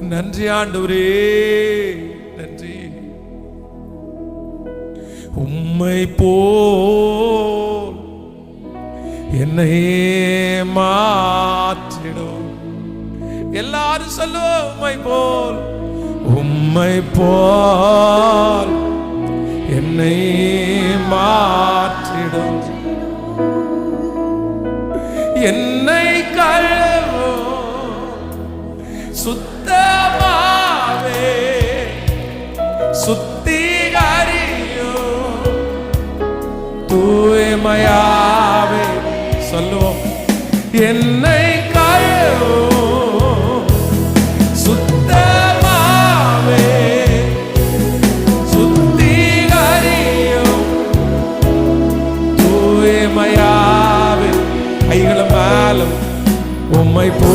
நன்றி ஆண்டவரே நன்றி. உம்மை போல் என்னை மாற்றிடும். எல்லாரும் சொல்லுவோம் உம்மை போல். உம்மை போல் என்னை மாற்றிடும். என்னை கழுவும் சுத்தமாவே சுத்திகரியும் தூய்மையாவே. சொல்லுவோம். என்னை கழுவும் சுத்தமாவே சுத்திகரியும் தூய்மையாவே. கைகளும் மேலும் உம்மை போ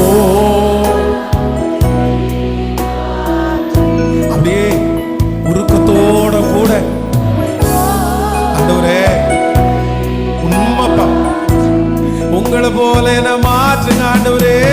ငါတို့ရဲ့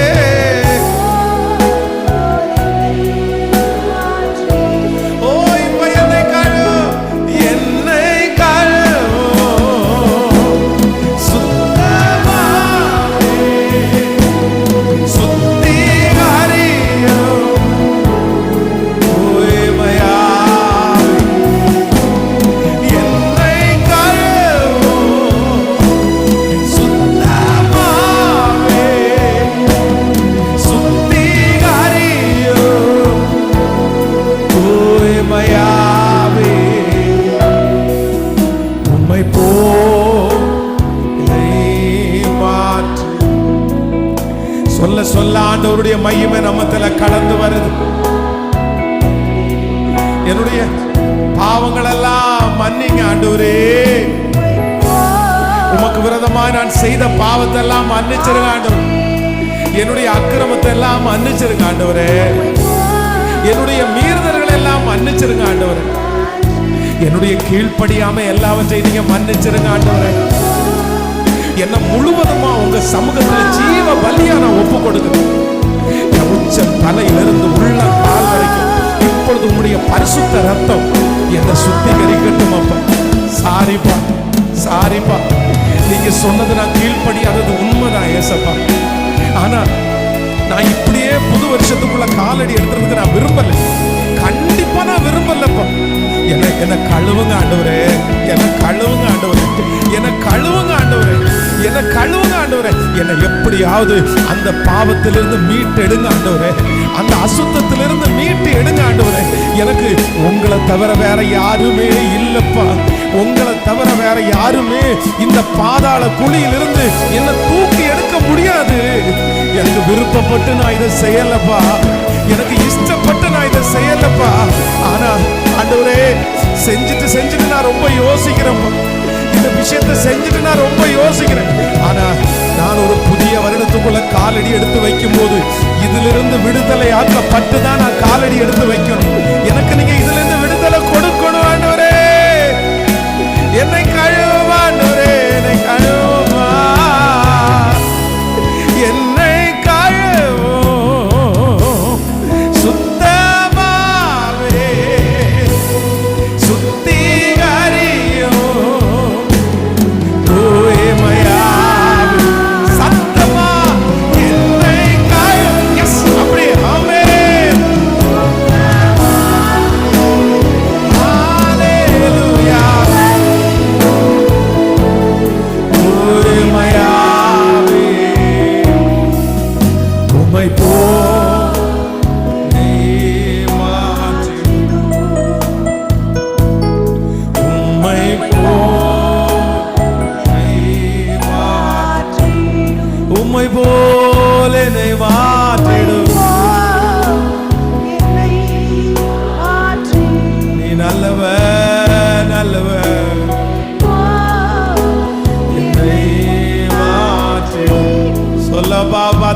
சொல்ல சொல்ல ஆண்டவருடைய மையமே நம்மத்துல கடந்து வருது. என்னுடைய பாவங்கள் எல்லாம் மன்னிங்க ஆண்டவரே. உமக்கு விரதமாய் நான் செய்த பாவத்தை எல்லாம் மன்னிச்சிருங்க ஆண்டவர். என்னுடைய அக்கிரமத்தை எல்லாம் மன்னிச்சிருங்க ஆண்டவரே. என்னுடைய மீறுதல்களை எல்லாம் மன்னிச்சிருங்க ஆண்டவரே. என்னுடைய கீழ்ப்படியாம எல்லாவற்றையும் நீங்க மன்னிச்சிருங்க ஆண்டவரே. என்ன முழுவதுமா உங்க சமூகத்துல ஜீவ பலியா நான் ஒப்பு கொடுக்கிறேன் என் உச்ச தலையிலிருந்து உள்ள கால் வரைக்கும் இப்பொழுது உங்களுடைய பரிசுத்த ரத்தம் என்னை சுத்திகரிக்கட்டும் அப்பா. சாரிப்பா சாரிப்பா. நீங்க சொன்னது நான் கீழ்ப்படியாதது உண்மைதான் ஏசப்பா. ஆனா நான் இப்படியே புது வருஷத்துக்குள்ள காலடி எடுத்துறதுக்கு நான் விரும்பல. கண்டிப்பா நான் விரும்பலப்பா. என்ன என்ன கழுவுங்க ஆண்டவரே என்ன கழுவுங்க ஆண்டவர். என்னை எப்படியாவது அந்த பாவத்திலிருந்து மீட்டு எடுங்க ஆண்டவரே. அந்த அசுத்தத்திலிருந்து மீட்டு எடுங்க ஆண்டவரே. எனக்கு உங்களை தவிர வேற யாருமே இல்லப்பா. உங்களை தவிர வேற யாருமே இந்த பாதாள குழியிலிருந்து என்னை தூக்கி எடுக்க முடியாது. எனக்கு விருப்பப்பட்டு நான் இதை செய்யலப்பா. எனக்கு இஷ்டப்பட்டு நான் இதை செய்யலப்பா. ஆனா ஆண்டவரே செஞ்சுட்டு செஞ்சுட்டு நான் ரொம்ப யோசிக்கிறேன் இந்த விஷயத்தை செஞ்சுட்டு நான் ரொம்ப யோசிக்கிறேன். ஆனா நான் ஒரு புதிய வருடத்துக்குள்ள காலடி எடுத்து வைக்கும் போது இதிலிருந்து விடுதலை ஆக்கப்பட்டு தான் நான் காலடி எடுத்து வைக்கணும். எனக்கு நீங்க Baba